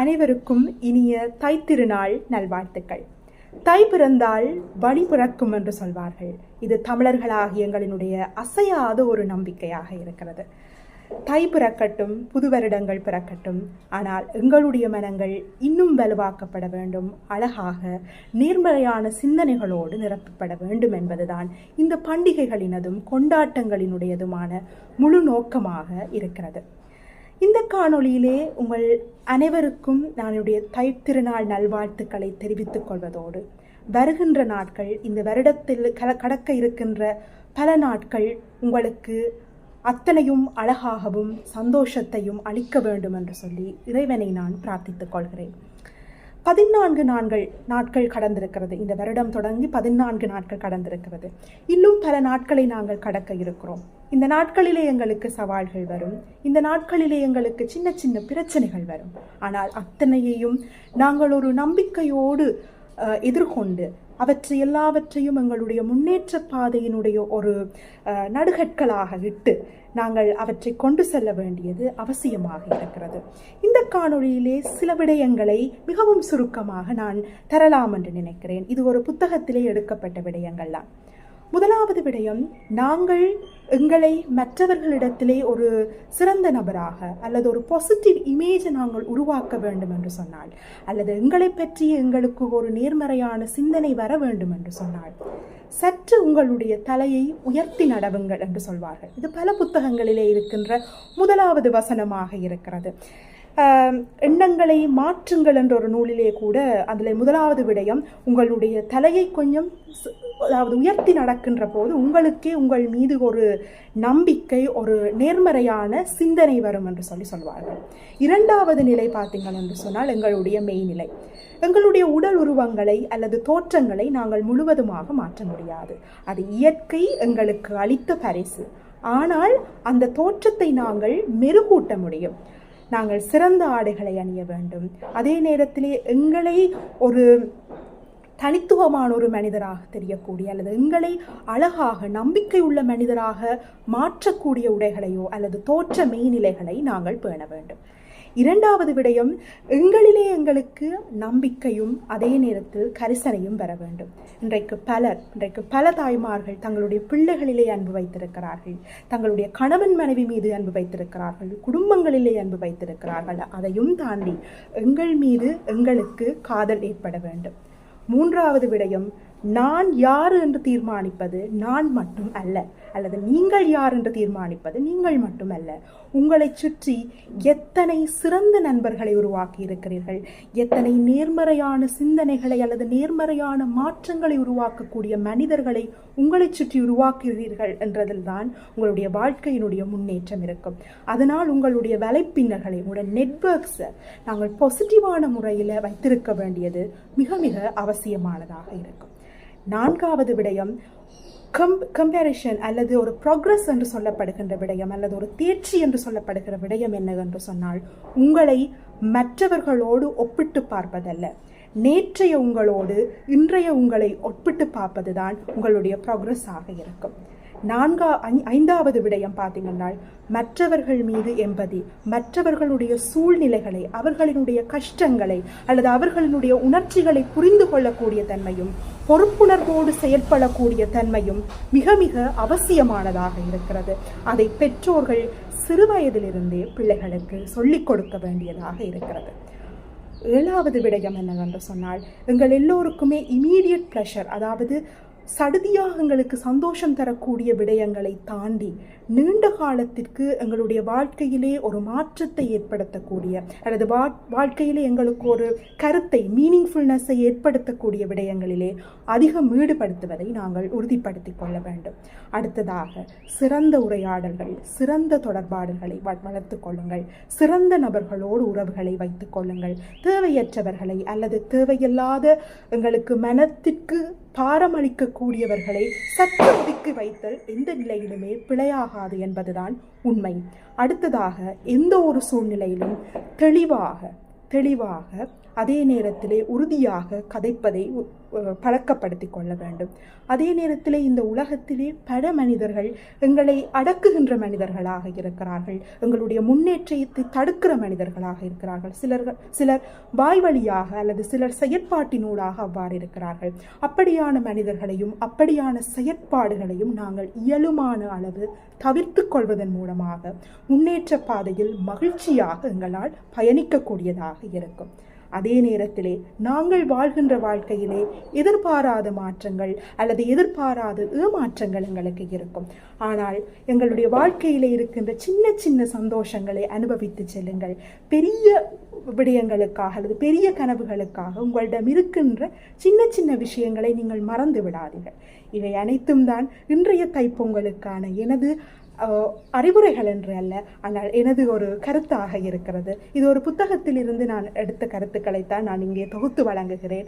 அனைவருக்கும் இனிய தைத்திருநாள் நல்வாழ்த்துக்கள். தை பிறந்தால் வழி பிறக்கும் என்று சொல்வார்கள். இது தமிழர்களாகிய எங்களினுடைய அசையாத ஒரு நம்பிக்கையாக இருக்கிறது. தை பிறக்கட்டும் புது வருடங்கள் பிறக்கட்டும் ஆனால் எங்களுடைய மனங்கள் இன்னும் வலுவாக்கப்பட வேண்டும். அழகாக நேர்மறையான சிந்தனைகளோடு நிரப்பப்பட வேண்டும் என்பதுதான் இந்த பண்டிகைகளினதும் கொண்டாட்டங்களினுடையதுமான முழு நோக்கமாக இருக்கிறது. இந்த காணொளியிலே உங்கள் அனைவருக்கும் நானுடைய தைத்திருநாள் நல்வாழ்த்துக்களை தெரிவித்துக் கொள்வதோடு வருகின்ற நாட்கள் இந்த வருடத்தில் கல- கடக்க இருக்கின்ற பல நாட்கள் உங்களுக்கு அத்தனையும் அழகாகவும் சந்தோஷத்தையும் அளிக்க வேண்டும் என்று சொல்லி இறைவனை நான் பிரார்த்தித்துக் கொள்கிறேன். பதினான்கு நாட்கள் நாட்கள் கடந்திருக்கிறது. இந்த வருடம் தொடங்கி பதினான்கு நாட்கள் கடந்திருக்கிறது. இன்னும் பல நாட்களை நாங்கள் கடக்க இருக்கிறோம். இந்த நாட்களிலே எங்களுக்கு சவால்கள் வரும். இந்த நாட்களிலே எங்களுக்கு சின்ன சின்ன பிரச்சனைகள் வரும். ஆனால் அத்தனையையும் நாங்கள் ஒரு நம்பிக்கையோடு எதிர்கொண்டு அவற்றை எல்லாவற்றையும் எங்களுடைய முன்னேற்ற பாதையினுடைய ஒரு நடுகற்களாக இட்டு நாங்கள் அவற்றை கொண்டு செல்ல வேண்டியது அவசியமாக இருக்கிறது. இந்த காணொளியிலே சில விடயங்களை மிகவும் சுருக்கமாக நான் தரலாம் என்று நினைக்கிறேன். இது ஒரு புத்தகத்திலே எடுக்கப்பட்ட விடயங்கள் தான் முதலாவது விடயம் நாங்கள் எங்களை மற்றவர்களிடத்திலே ஒரு சிறந்த நபராக அல்லது ஒரு பாசிட்டிவ் இமேஜை நாங்கள் உருவாக்க வேண்டும் என்று சொன்னால் அல்லது எங்களை பற்றி எங்களுக்கு ஒரு நேர்மறையான சிந்தனை வர வேண்டும் என்று சொன்னால் சற்று உங்களுடைய தலையை உயர்த்தி நடவுங்கள் என்று சொல்வார்கள். இது பல புத்தகங்களிலே இருக்கின்ற முதலாவது வசனமாக இருக்கிறது. எண்ணங்களை மாற்றுங்கள் என்ற ஒரு நூலிலே கூட அதில் முதலாவது விடயம் உங்களுடைய தலையை கொஞ்சம் அதாவது உயர்த்தி நடக்கின்ற போது உங்களுக்கே உங்கள் மீது ஒரு நம்பிக்கை ஒரு நேர்மறையான சிந்தனை வரும் என்று சொல்லி சொல்வார்கள். இரண்டாவது நிலை பார்த்தீங்கள் என்று சொன்னால் எங்களுடைய மெய்நிலை எங்களுடைய உடல் உருவங்களை அல்லது தோற்றங்களை நாங்கள் முழுவதுமாக மாற்ற முடியாது. அது இயற்கை எங்களுக்கு அளித்த பரிசு. ஆனால் அந்த தோற்றத்தை நாங்கள் மெருகூட்ட முடியும். நாங்கள் சிறந்த ஆடைகளை அணிய வேண்டும். அதே நேரத்திலே எங்களை ஒரு தனித்துவமான ஒரு மனிதராக தெரியக்கூடிய அல்லது எங்களை அழகாக நம்பிக்கை உள்ள மனிதராக மாற்றக்கூடிய உடைகளையோ அல்லது தோற்ற மெய்நிலைகளை நாங்கள் பேண வேண்டும். இரண்டாவது விடயம் எங்களிலே எங்களுக்கு நம்பிக்கையும் அதே நேரத்தில் கரிசனையும் பெற வேண்டும். இன்றைக்கு பலர் இன்றைக்கு பல தாய்மார்கள் தங்களுடைய பிள்ளைகளிலே அன்பு வைத்திருக்கிறார்கள். தங்களுடைய கணவன் மனைவி மீது அன்பு வைத்திருக்கிறார்கள். குடும்பங்களிலே அன்பு வைத்திருக்கிறார்கள். அதையும் தாண்டி எங்கள் மீது எங்களுக்கு காதல் ஏற்பட வேண்டும். மூன்றாவது விடயம் நான் யார் என்று தீர்மானிப்பது நான் மட்டும் அல்ல. அல்லது நீங்கள் யார் என்று தீர்மானிப்பது நீங்கள் மட்டும் அல்ல. உங்களை சுற்றி எத்தனை சிறந்த நண்பர்களை உருவாக்கி இருக்கிறீர்கள்? எத்தனை நேர்மறையான சிந்தனைகளை அல்லது நேர்மறையான மாற்றங்களை உருவாக்கக்கூடிய மனிதர்களை உங்களை சுற்றி உருவாக்குகிறீர்கள் என்றதில்தான் உங்களுடைய வாழ்க்கையினுடைய முன்னேற்றம் இருக்கும். அதனால் உங்களுடைய வலைப்பின்னர்களை உங்களுடைய நெட்வொர்க்ஸை நாங்கள் பாசிட்டிவான முறையில் வைத்திருக்க வேண்டியது மிக மிக அவசியமானதாக இருக்கும். நான்காவது விடயம் கம் கம்பேரிஷன் அல்லது ஒரு ப்ராக்ரஸ் என்று சொல்லப்படுகின்ற விடயம் அல்லது ஒரு தேர்ச்சி என்று சொல்லப்படுகிற விடயம் என்ன என்று சொன்னால் உங்களை மற்றவர்களோடு ஒப்பிட்டு பார்ப்பதல்ல. நேற்றைய உங்களோடு இன்றைய உங்களை ஒப்பிட்டு பார்ப்பதுதான் உங்களுடைய ப்ராக்ரஸ் ஆக இருக்கும். நான்கா ஐ- ஐந்தாவது விடயம் பார்த்தீங்கன்னா மற்றவர்கள் மீது எம்பதி மற்றவர்களுடைய சூழ்நிலைகளை அவர்களினுடைய கஷ்டங்களை அல்லது அவர்களினுடைய உணர்ச்சிகளை புரிந்து கொள்ளக்கூடிய தன்மையும் பொறுப்புணர்வோடு செயல்படக்கூடிய தன்மையும் மிக மிக அவசியமானதாக இருக்கிறது. அதை பெற்றோர்கள் சிறுவயதிலிருந்தே பிள்ளைகளுக்கு சொல்லிக் கொடுக்க வேண்டியதாக இருக்கிறது. ஏழாவது விடயம் என்னவென்று சொன்னால் எங்கள் எல்லோருக்குமே இமீடியட் ப்ளஷர் அதாவது சடுதியாகங்களுக்கு சந்தோஷம் தரக்கூடிய விடயங்களை தாண்டி நீண்ட காலத்திற்கு எங்களுடைய வாழ்க்கையிலே ஒரு மாற்றத்தை ஏற்படுத்தக்கூடிய அல்லது வா வாழ்க்கையிலே எங்களுக்கு ஒரு கருத்தை மீனிங்ஃபுல்னஸை ஏற்படுத்தக்கூடிய விடயங்களிலே அதிகம் ஈடுபடுத்துவதை நாங்கள் உறுதிப்படுத்திக் கொள்ள வேண்டும். அடுத்ததாக சிறந்த உரையாடல்கள் சிறந்த தொடர்பாடல்களை வ- கொள்ளுங்கள். சிறந்த நபர்களோடு உறவுகளை வைத்துக் கொள்ளுங்கள். தேவையற்றவர்களை அல்லது தேவையில்லாத எங்களுக்கு மனத்திற்கு பாரமளிக்கக்கூடியவர்களை சற்று ஒதுக்கி வைத்தல் எந்த நிலையிலுமே பிழையாகாது என்பதுதான் உண்மை. அடுத்ததாக எந்த ஒரு சூழ்நிலையிலும் தெளிவாக தெளிவாக அதே நேரத்திலே உறுதியாக கதைப்பதை பழக்கப்படுத்தி கொள்ள வேண்டும். அதே நேரத்தில் இந்த உலகத்திலே பல மனிதர்கள் எங்களை அடக்குகின்ற மனிதர்களாக இருக்கிறார்கள். எங்களுடைய முன்னேற்றத்தை தடுக்கிற மனிதர்களாக இருக்கிறார்கள். சிலர்கள் சிலர் வாய் வழியாக அல்லது சிலர் செயற்பாட்டினூடாக அவ்வாறு இருக்கிறார்கள். அப்படியான மனிதர்களையும் அப்படியான செயற்பாடுகளையும் நாங்கள் இயலுமான அளவு தவிர்த்து கொள்வதன் மூலமாக முன்னேற்ற பாதையில் மகிழ்ச்சியாக எங்களால் பயணிக்கக்கூடியதாக இருக்கும் அதே நேரத்திலே நாங்கள் வாழ்கின்ற வாழ்க்கையிலே எதிர்பாராத மாற்றங்கள் அல்லது எதிர்பாராத ஏமாற்றங்கள் எங்களுக்கு இருக்கும். ஆனால் எங்களுடைய வாழ்க்கையிலே இருக்கின்ற சின்ன சின்ன சந்தோஷங்களை அனுபவித்து செல்லுங்கள். பெரிய விடயங்களுக்காக அல்லது பெரிய கனவுகளுக்காக உங்களிடம் இருக்கின்ற சின்ன சின்ன விஷயங்களை நீங்கள் மறந்து விடாதீர்கள். இவை அனைத்தும் தான் இன்றைய தைப்பொங்கலுக்கான எனது அறிவுரைகள் என்று அல்ல. ஆனால் எனது ஒரு கருத்தாக இருக்கிறது. இது ஒரு புத்தகத்தில் இருந்து நான் எடுத்த கருத்துக்களைத்தான் நான் இங்கே தொகுத்து வழங்குகிறேன்.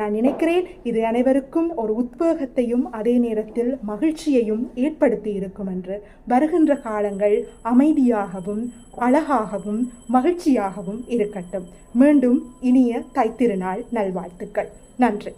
நான் நினைக்கிறேன் இது அனைவருக்கும் ஒரு உத்வேகத்தையும் அதே நேரத்தில் மகிழ்ச்சியையும் ஏற்படுத்தி இருக்கும் என்று. வருகின்ற காலங்கள் அமைதியாகவும் அழகாகவும் மகிழ்ச்சியாகவும் இருக்கட்டும். மீண்டும் இனிய தைத்திருநாள் நல்வாழ்த்துக்கள். நன்றி.